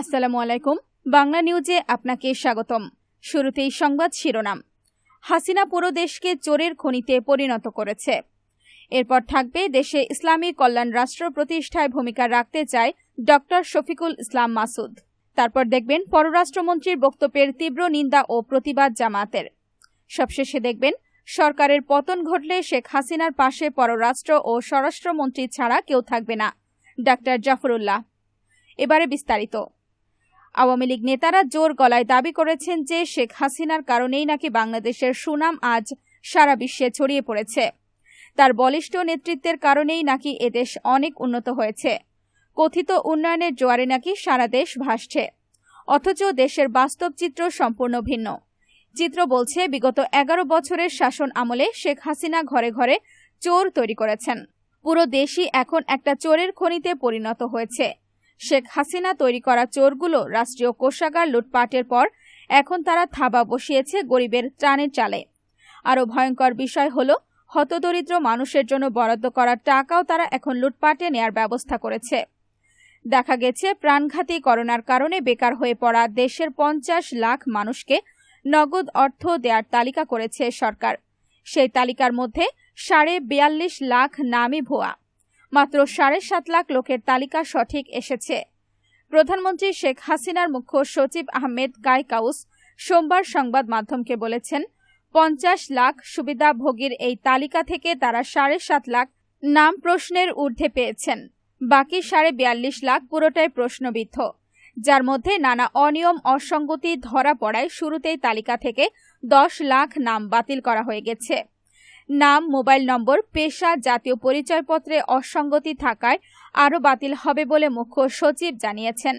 আসসালামু আলাইকুম। বাংলা নিউজে আপনাকে স্বাগতম। শুরুতেই সংবাদ শিরোনাম। হাসিনা পুরো দেশকে চোরের খনিতে পরিণত করেছে। এরপর থাকবে দেশে ইসলামী কল্যাণ রাষ্ট্র প্রতিষ্ঠায় ভূমিকা রাখতে চায় ডক্টর শফিকুল ইসলাম মাসুদ। তারপর দেখবেন পররাষ্ট্রমন্ত্রীর বক্তব্যের তীব্র নিন্দা ও প্রতিবাদ জামাতের সবশেষে দেখবেন সরকারের পতন ঘটলে শেখ হাসিনার পাশে পররাষ্ট্র ও স্বরাষ্ট্রমন্ত্রী ছাড়া কেউ থাকবে না। ডাক্তার জাফরুল্লাহ। এবারে বিস্তারিত। আওয়ামী লীগ নেতারা জোর গলায় দাবি করেছেন যে শেখ হাসিনার কারণেই নাকি বাংলাদেশের সুনাম আজ সারা বিশ্বে ছড়িয়ে পড়েছে। তার বলিষ্ঠ নেতৃত্বের কারণেই নাকি এদেশ অনেক উন্নত হয়েছে। কথিত উন্নয়নের জোয়ারে নাকি সারা দেশ ভাসছে। অথচ দেশের বাস্তব চিত্র সম্পূর্ণ ভিন্ন। চিত্র বলছে, বিগত এগারো বছরের শাসন আমলে শেখ হাসিনা ঘরে ঘরে চোর তৈরি করেছেন। পুরো দেশই এখন একটা চোরের খনিতে পরিণত হয়েছে। শেখ হাসিনা তৈরি করা চোরগুলো রাষ্ট্রীয় কোষাগার লুটপাটের পর এখন তারা থাবা বসিয়েছে গরিবের ত্রাণের চালে। আরও ভয়ঙ্কর বিষয় হল, হতদরিদ্র মানুষের জন্য বরাদ্দ করা টাকাও তারা এখন লুটপাটে নেয়ার ব্যবস্থা করেছে। দেখা গেছে প্রাণঘাতী করোনার কারণে বেকার হয়ে পড়া দেশের পঞ্চাশ লাখ মানুষকে নগদ অর্থ দেওয়ার তালিকা করেছে সরকার। সেই তালিকার মধ্যে সাড়ে বিয়াল্লিশ লাখ নামই ভুয়া। মাত্র সাড়ে সাত লাখ লোকের তালিকা সঠিক এসেছে। প্রধানমন্ত্রী শেখ হাসিনার মুখ্য সচিব আহমেদ কাইকাউস সোমবার সংবাদ মাধ্যমকে বলেছেন, পঞ্চাশ লাখ সুবিধাভোগীর এই তালিকা থেকে তারা সাড়ে সাত লাখ নাম প্রশ্নের ঊর্ধ্বে পেয়েছেন, বাকি সাড়ে বিয়াল্লিশ লাখ পুরোটাই প্রশ্নবিদ্ধ, যার মধ্যে নানা অনিয়ম, অসঙ্গতি ধরা পড়ায় শুরুতেই তালিকা থেকে দশ লাখ নাম বাতিল করা হয়ে গেছে। নাম, মোবাইল নম্বর, পেশা, জাতীয় পরিচয়পত্রে অসঙ্গতি থাকায় আরও বাতিল হবে বলে মুখ্য সচিব জানিয়েছেন।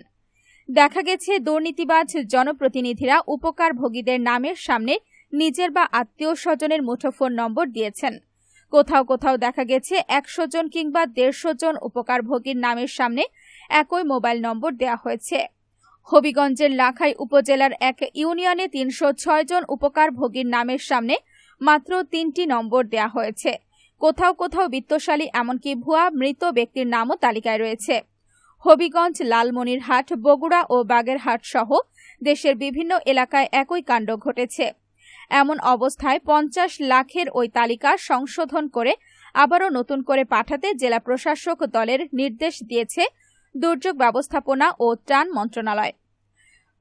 দেখা গেছে, দুর্নীতিবাজ জনপ্রতিনিধিরা উপকারভোগীদের নামের সামনে নিজের বা আত্মীয় স্বজনের মুঠোফোন নম্বর দিয়েছেন। কোথাও কোথাও দেখা গেছে, একশো জন কিংবা দেড়শো জন উপকারভোগীর নামের সামনে একই মোবাইল নম্বর দেওয়া হয়েছে। হবিগঞ্জের লাখাই উপজেলার এক ইউনিয়নে তিনশো ছয় জন উপকারভোগীর নামের সামনে মাত্র তিনটি নম্বর দেয়া হয়েছে। কোথাও কোথাও বিত্তশালী, এমনকি ভুয়া, মৃত ব্যক্তির নামও তালিকায় রয়েছে। হবিগঞ্জ, লালমনিরহাট, বগুড়া ও বাগেরহাট সহ দেশের বিভিন্ন এলাকায় একই কাণ্ড ঘটেছে। এমন অবস্থায় পঞ্চাশ লাখের ওই তালিকা সংশোধন করে আবারও নতুন করে পাঠাতে জেলা প্রশাসক দলের নির্দেশ দিয়েছে দুর্যোগ ব্যবস্থাপনা ও ত্রাণ মন্ত্রণালয়।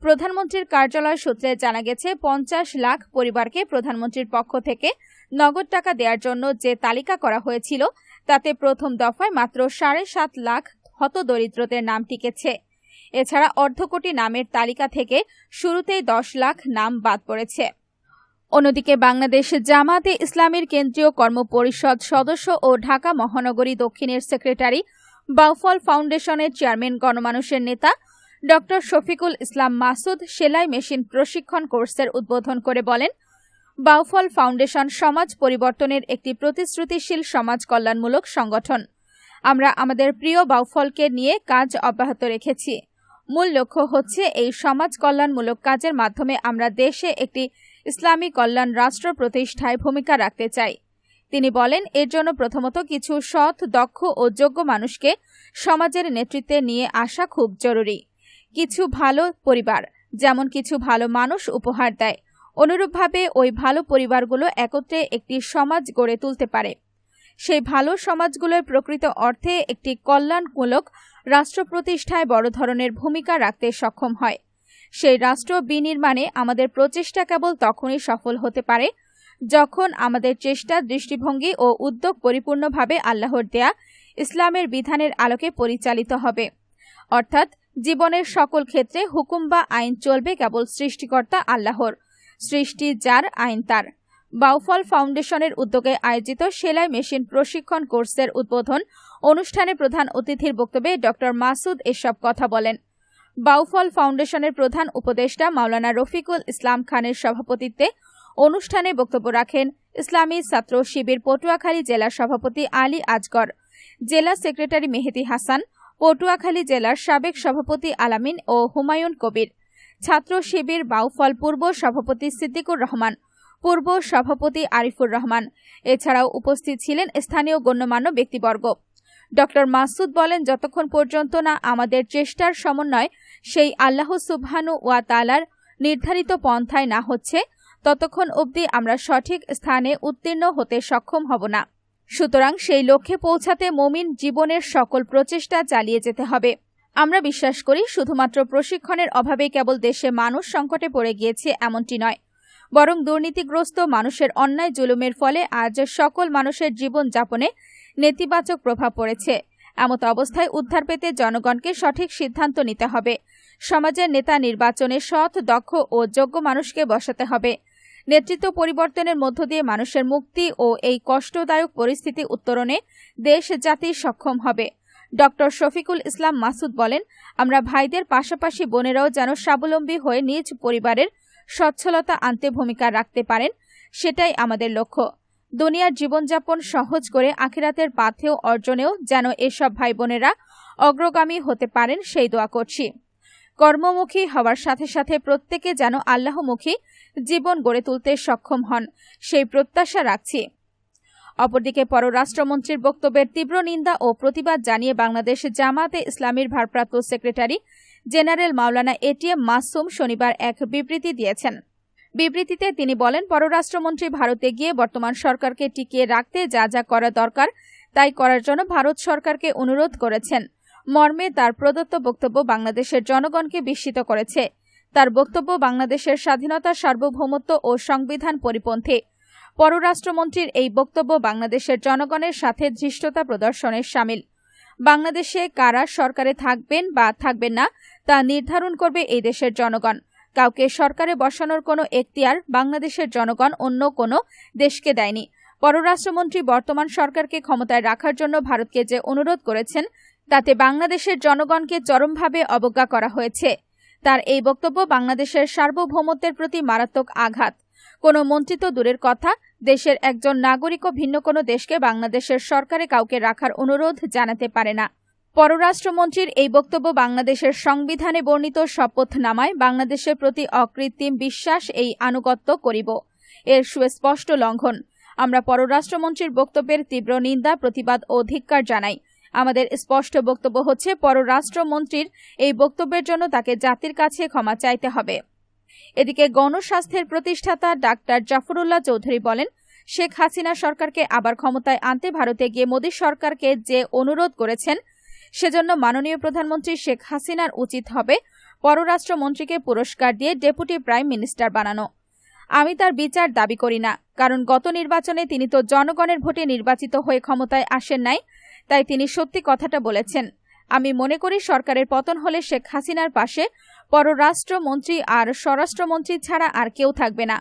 প্রধানমন্ত্রীর কার্যালয় সূত্রে জানা গেছে, পঞ্চাশ লাখ পরিবারকে প্রধানমন্ত্রীর পক্ষ থেকে নগদ টাকা দেওয়ার জন্য যে তালিকা করা হয়েছিল, তাতে প্রথম দফায় মাত্র সাড়ে সাত লাখ হতদরিদ্রদের নাম টিকেছে। এছাড়া অর্ধকোটি নামের তালিকা থেকে শুরুতেই দশ লাখ নাম বাদ পড়েছে। অন্যদিকে বাংলাদেশ জামাতে ইসলামের কেন্দ্রীয় কর্মপরিষদ সদস্য ও ঢাকা মহানগরী দক্ষিণের সেক্রেটারি বাউফল ফাউন্ডেশনের চেয়ারম্যান গণমানুষের নেতা ডক্টর শফিকুল ইসলাম মাসুদ সেলাই মেশিন প্রশিক্ষণ কোর্সের উদ্বোধন করে বলেন, বাউফল ফাউন্ডেশন সমাজ পরিবর্তনের একটি প্রতিশ্রুতিশীল সমাজ কল্যাণমূলক সংগঠন। আমরা আমাদের প্রিয় বাউফলকে নিয়ে কাজ অব্যাহত রেখেছি। মূল লক্ষ্য হচ্ছে এই সমাজ কল্যাণমূলক কাজের মাধ্যমে আমরা দেশে একটি ইসলামী কল্যাণ রাষ্ট্র প্রতিষ্ঠায় ভূমিকা রাখতে চাই। তিনি বলেন, এর জন্য প্রথমত কিছু সৎ, দক্ষ ও যোগ্য মানুষকে সমাজের নেতৃত্বে নিয়ে আসা খুব জরুরি। কিছু ভালো পরিবার, যেমন কিছু ভালো মানুষ উপহার দেয়। অনুরূপভাবে ওই ভালো পরিবারগুলো একত্রে একটি সমাজ গড়ে তুলতে পারে। সেই ভালো সমাজগুলোর প্রকৃত অর্থে একটি কল্যাণমূলক রাষ্ট্র প্রতিষ্ঠায় বড় ধরনের ভূমিকা রাখতে সক্ষম হয়। সেই রাষ্ট্র বিনির্মাণে আমাদের প্রচেষ্টা কেবল তখনই সফল হতে পারে, যখন আমাদের চেষ্টা দৃষ্টিভঙ্গি ও উদ্যোগ পরিপূর্ণভাবে আল্লাহর দেয়া ইসলামের বিধানের আলোকে পরিচালিত হবে। অর্থাৎ জীবনের সকল ক্ষেত্রে হুকুম বা আইন চলবে কেবল সৃষ্টিকর্তা আল্লাহর। সৃষ্টি যার, আইন তার। বাউফল ফাউন্ডেশনের উদ্যোগে আয়োজিত সেলাই মেশিন প্রশিক্ষণ কোর্সের উদ্বোধন অনুষ্ঠানে প্রধান অতিথির বক্তব্যে ড. মাসুদ এসব কথা বলেন। বাউফল ফাউন্ডেশনের প্রধান উপদেষ্টা মাওলানা রফিকুল ইসলাম খানের সভাপতিত্বে অনুষ্ঠানে বক্তব্য রাখেন ইসলামী ছাত্র শিবির পটুয়াখালী জেলা সভাপতি আলী আজগর, জেলা সেক্রেটারি মেহেদি হাসান পটুয়াখালী জেলার সাবেক সভাপতি আলামিন ও হুমায়ুন কবির, ছাত্র শিবির বাউফল পূর্ব সভাপতি সিদ্দিকুর রহমান, পূর্ব সভাপতি আরিফুর রহমান। এছাড়াও উপস্থিত ছিলেন স্থানীয় গণ্যমান্য ব্যক্তিবর্গ। ড. মাসুদ বলেন, যতক্ষণ পর্যন্ত না আমাদের চেষ্টার সমন্বয় সেই আল্লাহ সুবহানু ওয়া তালার নির্ধারিত পন্থায় না হচ্ছে, ততক্ষণ অবধি আমরা সঠিক স্থানে উত্তীর্ণ হতে সক্ষম হব না। সুতরাং সেই লক্ষ্যে পৌঁছাতে মমিন জীবনের সকল প্রচেষ্টা চালিয়ে যেতে হবে। আমরা বিশ্বাস করি, শুধুমাত্র প্রশিক্ষণের অভাবে কেবল দেশে মানুষ সংকটে পড়ে গিয়েছে এমনটি নয়। বরং দুর্নীতিগ্রস্ত মানুষের অন্যায় জুলুমের ফলে আজ সকল মানুষের জীবন যাপনে নেতিবাচক প্রভাব পড়েছে। এমত অবস্থায় উদ্ধার পেতে জনগণকে সঠিক সিদ্ধান্ত নিতে হবে। সমাজের নেতা নির্বাচনে সৎ, দক্ষ ও যোগ্য মানুষকে বসাতে হবে। নেতৃত্ব পরিবর্তনের মধ্য দিয়ে মানুষের মুক্তি ও এই কষ্টদায়ক পরিস্থিতি উত্তরণে দেশ জাতি সক্ষম হবে। ডক্টর শফিকুল ইসলাম মাসুদ বলেন, আমরা ভাইদের পাশাপাশি বোনেরাও যেন স্বাবলম্বী হয়ে নিজ পরিবারের সচ্ছলতা আনতে ভূমিকা রাখতে পারেন, সেটাই আমাদের লক্ষ্য। দুনিয়ার জীবনযাপন সহজ করে আখিরাতের পাথেও অর্জনেও যেন এসব ভাই বোনেরা অগ্রগামী হতে পারেন, সেই দোয়া করছি। কর্মমুখী হওয়ার সাথে সাথে প্রত্যেকে যেন আল্লাহমুখী জীবন গড়ে তুলতে সক্ষম হন, সেই প্রত্যাশা রাখছি। অপরদিকে পররাষ্ট্রমন্ত্রীর বক্তব্যের তীব্র নিন্দা ও প্রতিবাদ জানিয়ে বাংলাদেশ জামাতে ইসলামীর ভারপ্রাপ্ত secretary general Maulana ATM Masum শনিবার এক বিবৃতি দিয়েছেন। বিবৃতিতে তিনি বলেন, পররাষ্ট্রমন্ত্রী ভারতে গিয়ে বর্তমান সরকারকে টিকিয়ে রাখতে যা যা করা দরকার, তাই করার জন্য ভারত সরকারকে অনুরোধ করেছেন। মর্মে তার প্রদত্ত বক্তব্য বাংলাদেশের জনগণকে বিস্মিত করেছে। তার বক্তব্য বাংলাদেশের স্বাধীনতা সার্বভৌমত্ব ও সংবিধান পরিপন্থী। পররাষ্ট্রমন্ত্রীর এই বক্তব্য বাংলাদেশের জনগণের সাথে ধৃষ্টতা প্রদর্শনের সামিল। বাংলাদেশে কারা সরকারে থাকবেন বা থাকবেন না, তা নির্ধারণ করবে এই দেশের জনগণ। কাউকে সরকারে বসানোর কোনো এখতিয়ার বাংলাদেশের জনগণ অন্য কোনো দেশকে দেয়নি। পররাষ্ট্রমন্ত্রী বর্তমান সরকারকে ক্ষমতায় রাখার জন্য ভারতকে যে অনুরোধ করেছেন তাতে বাংলাদেশের জনগণকে চরমভাবে অবজ্ঞা করা হয়েছে। তার এই বক্তব্য বাংলাদেশের সার্বভৌমত্বের প্রতি মারাত্মক আঘাত। কোনো মন্ত্রী তো দূরের কথা, দেশের একজন নাগরিকও ভিন্ন কোনো দেশকে বাংলাদেশের সরকারে কাউকে রাখার অনুরোধ জানাতে পারে না। পররাষ্ট্রমন্ত্রীর এই বক্তব্য বাংলাদেশের সংবিধানে বর্ণিত শপথনামায় বাংলাদেশের প্রতি অকৃত্রিম বিশ্বাস এই আনুগত্য করিব। এর সুস্পষ্ট লঙ্ঘন। আমরা পররাষ্ট্রমন্ত্রীর বক্তব্যের তীব্র নিন্দা, প্রতিবাদ ও ধিক্কার জানাই। আমাদের স্পষ্ট বক্তব্য হচ্ছে, পররাষ্ট্রমন্ত্রীর এই বক্তব্যের জন্য তাকে জাতির কাছে ক্ষমা চাইতে হবে। এদিকে গণস্বাস্থ্যের প্রতিষ্ঠাতা ডাক্তার জাফরুল্লাহ চৌধুরী বলেন, শেখ হাসিনা সরকারকে আবার ক্ষমতায় আনতে ভারতে গিয়ে মোদী সরকারকে যে অনুরোধ করেছেন, সেজন্য মাননীয় প্রধানমন্ত্রী শেখ হাসিনার উচিত হবে পররাষ্ট্রমন্ত্রীকে পুরস্কার দিয়ে ডেপুটি প্রাইম মিনিস্টার বানানো। আমি তার বিচার দাবি করি না, কারণ গত নির্বাচনে তিনি তো জনগণের ভোটে নির্বাচিত হয়ে ক্ষমতায় আসেন নাই, তাই তিনি সত্যি কথাটা বলেছেন। আমি মনে করি সরকারের পতন হলে শেখ হাসিনার পাশে পররাষ্ট্রমন্ত্রী আর স্বরাষ্ট্রমন্ত্রী ছাড়া আর কেউ থাকবে না।